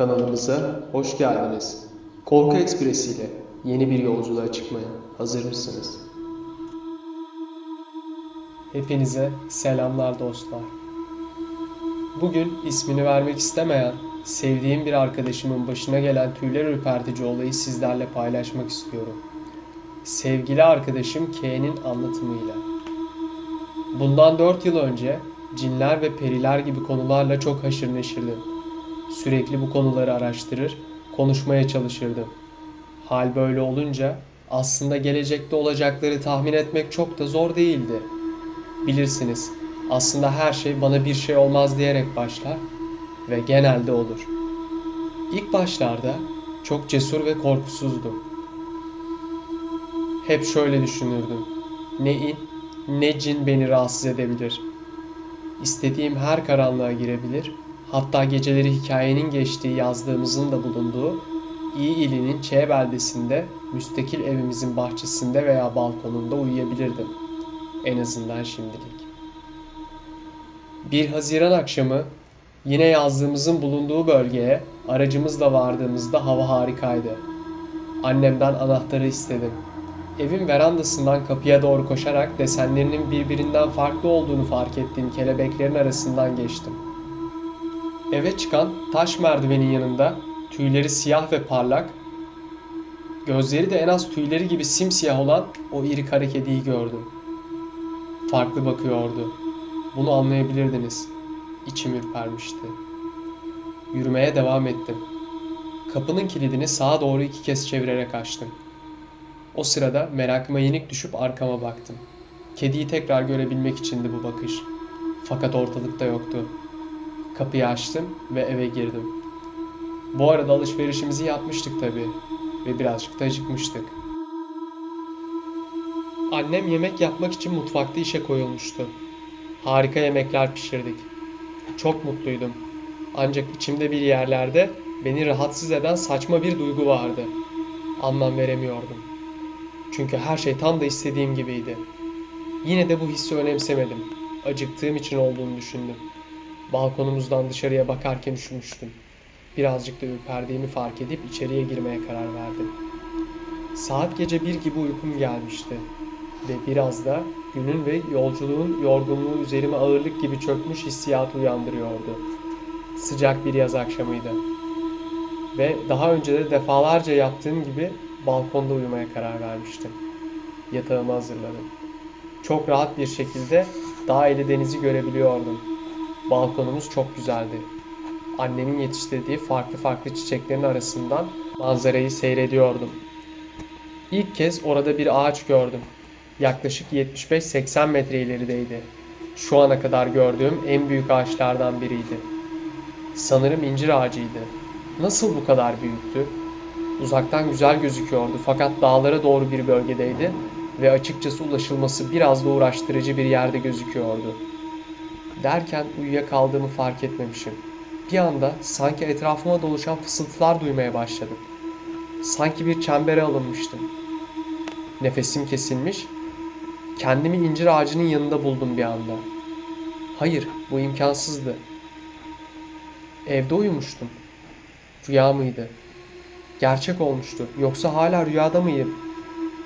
Kanalımıza hoş geldiniz. Korku Ekspresi ile yeni bir yolculuğa çıkmaya hazır mısınız? Hepinize selamlar dostlar. Bugün ismini vermek istemeyen, sevdiğim bir arkadaşımın başına gelen tüyler ürpertici olayı sizlerle paylaşmak istiyorum. Sevgili arkadaşım K'nin anlatımıyla. Bundan 4 yıl önce cinler ve periler gibi konularla çok haşır neşirdim. Sürekli bu konuları araştırır, konuşmaya çalışırdım. Hal böyle olunca aslında gelecekte olacakları tahmin etmek çok da zor değildi. Bilirsiniz, aslında her şey bana bir şey olmaz diyerek başlar ve genelde olur. İlk başlarda çok cesur ve korkusuzdum. Hep şöyle düşünürdüm. Ne in ne cin beni rahatsız edebilir. İstediğim her karanlığa girebilir, hatta geceleri hikayenin geçtiği yazdığımızın da bulunduğu İyi ilinin Ç beldesinde müstakil evimizin bahçesinde veya balkonunda uyuyabilirdim. En azından şimdilik. Bir Haziran akşamı yine yazdığımızın bulunduğu bölgeye aracımızla vardığımızda hava harikaydı. Annemden anahtarı istedim. Evin verandasından kapıya doğru koşarak desenlerinin birbirinden farklı olduğunu fark ettiğim kelebeklerin arasından geçtim. Eve çıkan taş merdivenin yanında tüyleri siyah ve parlak, gözleri de en az tüyleri gibi simsiyah olan o iri kara kediyi gördüm. Farklı bakıyordu. Bunu anlayabilirdiniz. İçim ürpermişti. Yürümeye devam ettim. Kapının kilidini sağa doğru iki kez çevirerek açtım. O sırada merakıma yenik düşüp arkama baktım. Kediyi tekrar görebilmek içindi bu bakış. Fakat ortalıkta yoktu. Kapıyı açtım ve eve girdim. Bu arada alışverişimizi yapmıştık tabii ve birazcık da acıkmıştık. Annem yemek yapmak için mutfakta işe koyulmuştu. Harika yemekler pişirdik. Çok mutluydum. Ancak içimde bir yerlerde beni rahatsız eden saçma bir duygu vardı. Anlam veremiyordum. Çünkü her şey tam da istediğim gibiydi. Yine de bu hissi önemsemedim. Acıktığım için olduğunu düşündüm. Balkonumuzdan dışarıya bakarken üşümüştüm. Birazcık da ürperdiğimi fark edip içeriye girmeye karar verdim. Saat gece bir gibi uykum gelmişti. Ve biraz da günün ve yolculuğun yorgunluğu üzerime ağırlık gibi çökmüş hissiyatı uyandırıyordu. Sıcak bir yaz akşamıydı. Ve daha önce de defalarca yaptığım gibi balkonda uyumaya karar vermiştim. Yatağımı hazırladım. Çok rahat bir şekilde dağ ile denizi görebiliyordum. Balkonumuz çok güzeldi. Annemin yetiştirdiği farklı farklı çiçeklerin arasından manzarayı seyrediyordum. İlk kez orada bir ağaç gördüm. Yaklaşık 75-80 metre ilerideydi. Şu ana kadar gördüğüm en büyük ağaçlardan biriydi. Sanırım incir ağacıydı. Nasıl bu kadar büyüktü? Uzaktan güzel gözüküyordu fakat dağlara doğru bir bölgedeydi ve açıkçası ulaşılması biraz da uğraştırıcı bir yerde gözüküyordu. Derken uyuyakaldığımı fark etmemişim. Bir anda sanki etrafıma doluşan fısıltılar duymaya başladım. Sanki bir çembere alınmıştım. Nefesim kesilmiş, kendimi incir ağacının yanında buldum bir anda. Hayır, bu imkansızdı. Evde uyumuştum. Rüya mıydı? Gerçek olmuştu. Yoksa hala rüyada mıyım?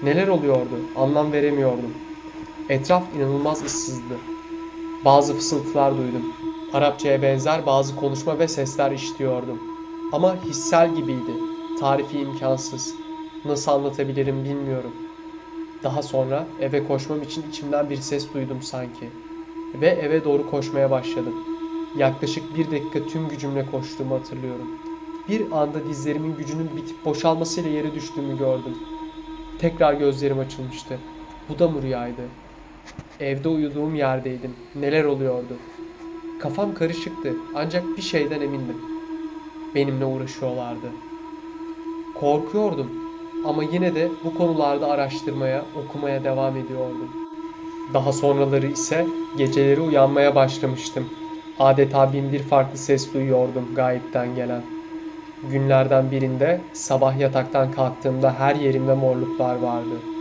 Neler oluyordu? Anlam veremiyordum. Etraf inanılmaz ıssızdı. Bazı fısıltılar duydum. Arapçaya benzer bazı konuşma ve sesler işitiyordum. Ama hissel gibiydi. Tarifi imkansız. Nasıl anlatabilirim bilmiyorum. Daha sonra eve koşmam için içimden bir ses duydum sanki. Ve eve doğru koşmaya başladım. Yaklaşık bir dakika tüm gücümle koştuğumu hatırlıyorum. Bir anda dizlerimin gücünün bitip boşalmasıyla yere düştüğümü gördüm. Tekrar gözlerim açılmıştı. Bu da mı rüyaydı? Evde uyuduğum yerdeydim. Neler oluyordu? Kafam karışıktı ancak bir şeyden emindim. Benimle uğraşıyorlardı. Korkuyordum ama yine de bu konularda araştırmaya, okumaya devam ediyordum. Daha sonraları ise geceleri uyanmaya başlamıştım. Adeta bin bir farklı ses duyuyordum gayipten gelen. Günlerden birinde sabah yataktan kalktığımda her yerimde morluklar vardı.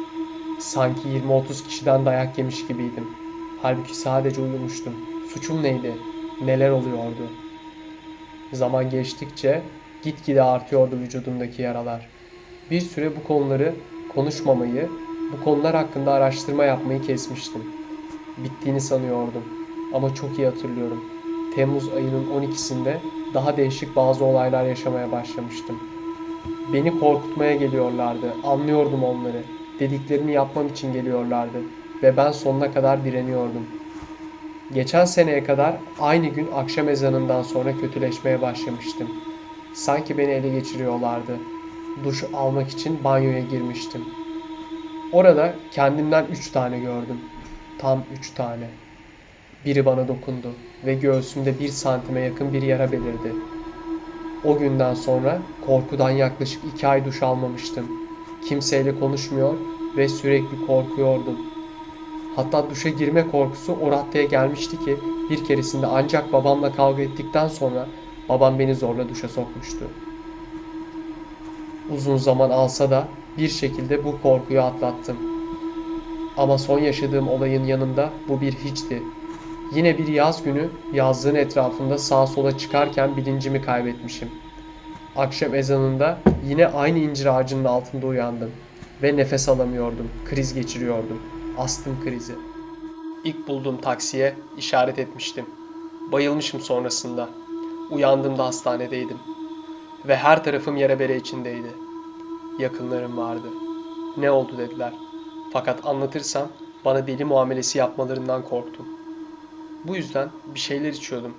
Sanki 20-30 kişiden dayak yemiş gibiydim. Halbuki sadece uyumuştum. Suçum neydi? Neler oluyordu? Zaman geçtikçe Gitgide artıyordu vücudumdaki yaralar. Bir süre bu konuları konuşmamayı, bu konular hakkında araştırma yapmayı kesmiştim. Bittiğini sanıyordum. Ama çok iyi hatırlıyorum. Temmuz ayının 12'sinde daha değişik bazı olaylar yaşamaya başlamıştım. Beni korkutmaya geliyorlardı. Anlıyordum onları. Dediklerini yapmam için geliyorlardı ve ben sonuna kadar direniyordum. Geçen seneye kadar aynı gün akşam ezanından sonra kötüleşmeye başlamıştım. Sanki beni ele geçiriyorlardı. Duş almak için banyoya girmiştim. Orada kendimden üç tane gördüm. Tam üç tane. Biri bana dokundu ve göğsümde bir santime yakın bir yara belirdi. O günden sonra korkudan yaklaşık iki ay duş almamıştım. Kimseyle konuşmuyor ve sürekli korkuyordum. Hatta duşa girme korkusu o raddeye gelmişti ki bir keresinde ancak babamla kavga ettikten sonra babam beni zorla duşa sokmuştu. Uzun zaman alsa da bir şekilde bu korkuyu atlattım. Ama son yaşadığım olayın yanında bu bir hiçti. Yine bir yaz günü yazlığın etrafında sağa sola çıkarken bilincimi kaybetmişim. Akşam ezanında yine aynı incir ağacının altında uyandım ve nefes alamıyordum, kriz geçiriyordum. Astım krizi. İlk bulduğum taksiye işaret etmiştim. Bayılmışım sonrasında. Uyandığımda hastanedeydim. Ve her tarafım yere bere içindeydi. Yakınlarım vardı. Ne oldu dediler. Fakat anlatırsam bana deli muamelesi yapmalarından korktum. Bu yüzden bir şeyler içiyordum.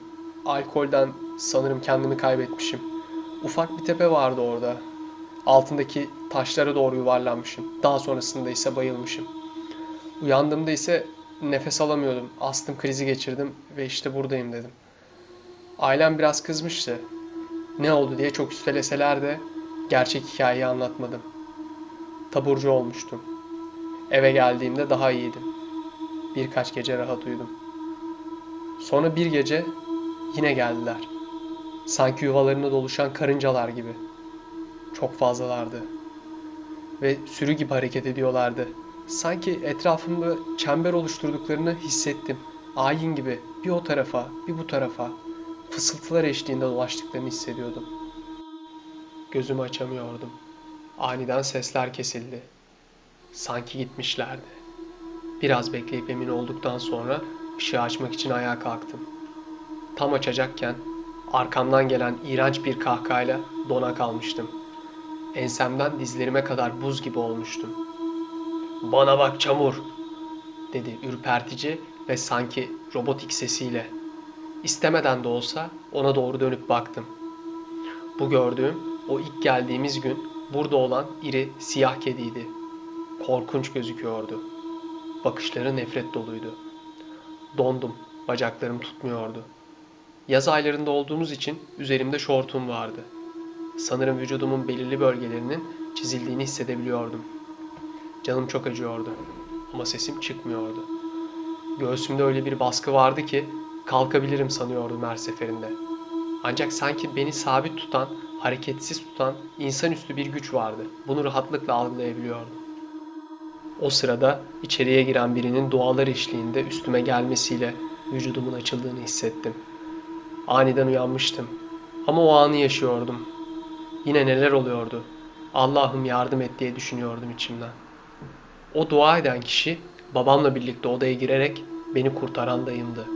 Alkolden sanırım kendimi kaybetmişim. Ufak bir tepe vardı orada. Altındaki taşlara doğru yuvarlanmışım. Daha sonrasında ise bayılmışım. Uyandığımda ise nefes alamıyordum. Astım krizi geçirdim ve işte buradayım dedim. Ailem biraz kızmıştı. Ne oldu diye çok üsteleseler de gerçek hikayeyi anlatmadım. Taburcu olmuştum. Eve geldiğimde daha iyiydim. Birkaç gece rahat uyudum. Sonra bir gece yine geldiler. Sanki yuvalarında doluşan karıncalar gibi. Çok fazlalardı. Ve sürü gibi hareket ediyorlardı. Sanki etrafımda çember oluşturduklarını hissettim. Ayin gibi bir o tarafa, bir bu tarafa fısıltılar eşliğinde dolaştıklarını hissediyordum. Gözümü açamıyordum. Aniden sesler kesildi. Sanki gitmişlerdi. Biraz bekleyip emin olduktan sonra ışığı açmak için ayağa kalktım. Tam açacakken arkamdan gelen iğrenç bir kahkahayla dona kalmıştım. Ensemden dizlerime kadar buz gibi olmuştum. Bana bak çamur, dedi ürpertici ve sanki robotik sesiyle. İstemeden de olsa ona doğru dönüp baktım. Bu gördüğüm o ilk geldiğimiz gün burada olan iri siyah kediydi. Korkunç gözüküyordu. Bakışları nefret doluydu. Dondum, bacaklarım tutmuyordu. Yaz aylarında olduğumuz için üzerimde şortum vardı. Sanırım vücudumun belirli bölgelerinin çizildiğini hissedebiliyordum. Canım çok acıyordu ama sesim çıkmıyordu. Göğsümde öyle bir baskı vardı ki kalkabilirim sanıyordum her seferinde. Ancak sanki beni sabit tutan, hareketsiz tutan insanüstü bir güç vardı. Bunu rahatlıkla algılayabiliyordum. O sırada içeriye giren birinin dualar eşliğinde üstüme gelmesiyle vücudumun açıldığını hissettim. Aniden uyanmıştım. Ama o anı yaşıyordum. Yine neler oluyordu? Allah'ım yardım et diye düşünüyordum içimden. O dua eden kişi babamla birlikte odaya girerek beni kurtaran dayımdı.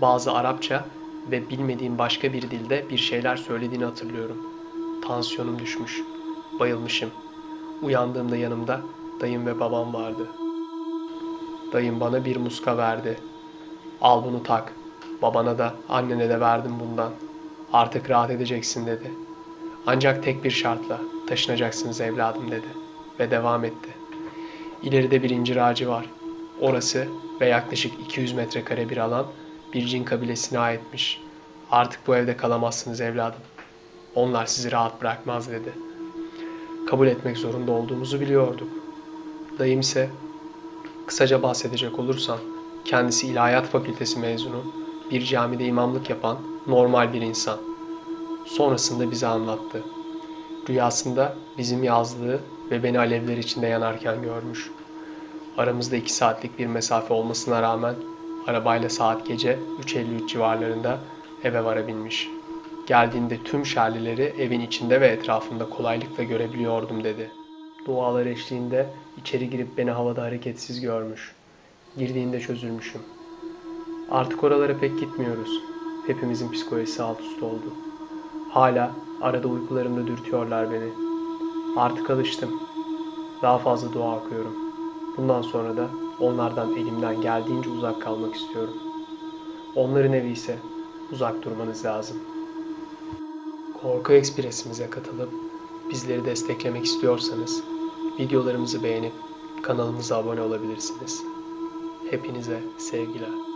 Bazı Arapça ve bilmediğim başka bir dilde bir şeyler söylediğini hatırlıyorum. Tansiyonum düşmüş. Bayılmışım. Uyandığımda yanımda dayım ve babam vardı. Dayım bana bir muska verdi. Al bunu tak. Babana da annene de verdim bundan. Artık rahat edeceksin dedi. Ancak tek bir şartla taşınacaksınız evladım dedi. Ve devam etti. İleride bir incir ağacı var. Orası ve yaklaşık 200 metrekare bir alan bir cin kabilesine aitmiş. Artık bu evde kalamazsınız evladım. Onlar sizi rahat bırakmaz dedi. Kabul etmek zorunda olduğumuzu biliyorduk. Dayım ise kısaca bahsedecek olursam kendisi ilahiyat fakültesi mezunu, bir camide imamlık yapan normal bir insan. Sonrasında bize anlattı. Rüyasında bizim yazlığı ve beni alevler içinde yanarken görmüş. Aramızda iki saatlik bir mesafe olmasına rağmen arabayla saat gece 3.53 civarlarında eve varabilmiş. Geldiğinde tüm şerlileri evin içinde ve etrafında kolaylıkla görebiliyordum dedi. Dualar eşliğinde içeri girip beni havada hareketsiz görmüş. Girdiğinde çözülmüşüm. Artık oralara pek gitmiyoruz. Hepimizin psikolojisi alt üst oldu. Hala arada uykularımda dürtüyorlar beni. Artık alıştım. Daha fazla dua okuyorum. Bundan sonra da onlardan elimden geldiğince uzak kalmak istiyorum. Onların evi ise uzak durmanız lazım. Korku Ekspresimize katılıp bizleri desteklemek istiyorsanız videolarımızı beğenip kanalımıza abone olabilirsiniz. Hepinize sevgiler.